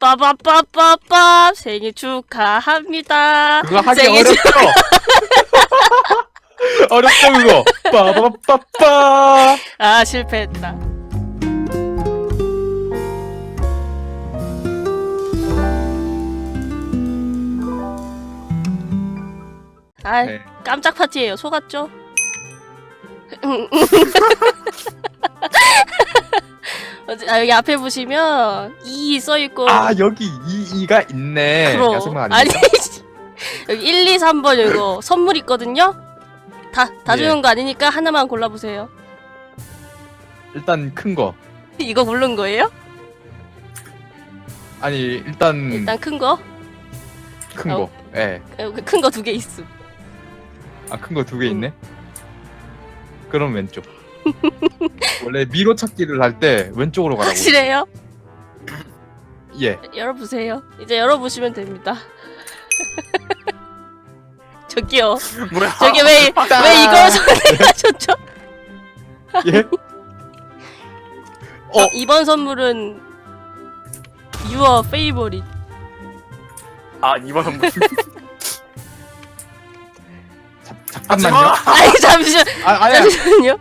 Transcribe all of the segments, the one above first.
빠바바바바 생일 축하합니다. 그거 하기 생일 어렵죠? 어렵죠 그거 빠바바빠빠 아 실패했다. 아 네. 깜짝 파티예요. 속았죠? 아, 여기 앞에 보시면 이 써 있고 아 여기 이 이가 있네 그럼 아니? 여기 1, 2, 3번 이거 선물 있거든요. 다 다 예. 주는 거 아니니까 하나만 골라 보세요. 일단 큰 거 이거 고른 거예요? 아니 일단 일단 큰 거. 큰거 어. 예. 큰 거 두 개 있음. 아 큰 거 두개 음. 있네 그럼 왼쪽 원래 미로 찾기를 할 때 왼쪽으로 가라고 확실해요? 예 열어보세요. 이제 열어보시면 됩니다. 저기요. 뭐야? 저기 왜, 왜 이걸 선택하셨죠? 예? 어. 이번 선물은 Your favorite. 아 이번 선물. 자, 잠깐만요 아니, 잠시만, 아, 아니, 잠시만요.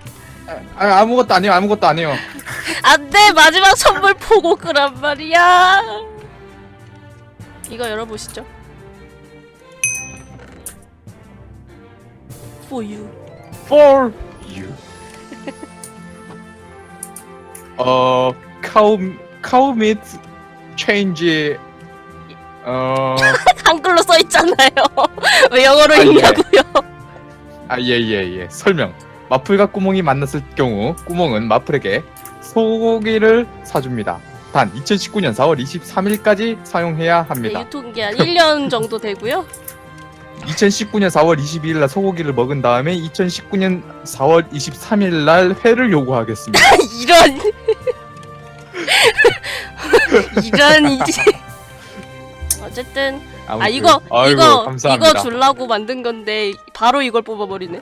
아니 아무것도 아니에요 아무것도 아니에요 안 돼! 마지막 선물 보고 끄란 말이야! 이거 열어보시죠. For you. for you 어 카우 카우 미트 체인지 어 한글로 써 있잖아요. 왜 영어로 아, 예. 읽냐고요? 아, 예, 예, 예. 설명. 마플과 꾸몽이 만났을 경우 꾸몽은 마플에게 소고기를 사줍니다. 단 2019년 4월 23일까지 사용해야 네, 합니다. 유통기한 1년 정도 되고요. 2019년 4월 22일 날 소고기를 먹은 다음에 2019년 4월 23일 날 회를 요구하겠습니다. 이런. 이런, 이제. 어쨌든. 아, 아무튼, 이거, 아이고, 이거, 감사합니다. 이거 주려고 만든 건데, 바로 이걸 뽑아버리네.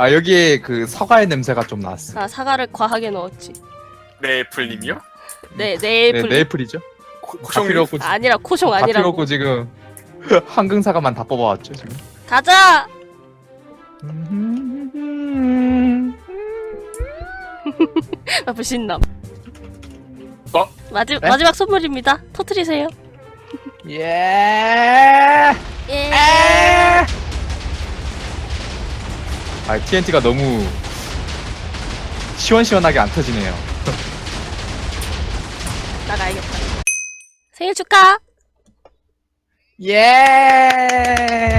아, 여기에 그 사과의 냄새가 좀 났어. 아, 사과를 과하게 넣었지. 네 애플님이요? 네, 네, 네이플. 네이플이죠? 코- 다 코숑님? 필요 없고 아니라 코숑 다 아니라고. 없고 지금 황금 사과만 다 뽑아왔죠, 지금. 가자! 아, 불신남. 어? 마지, 네? 마지막 선물입니다. 터트리세요. 예. 예. 아 TNT가 너무 시원시원하게 안 터지네요. 나가야겠다. 생일 축하! 예.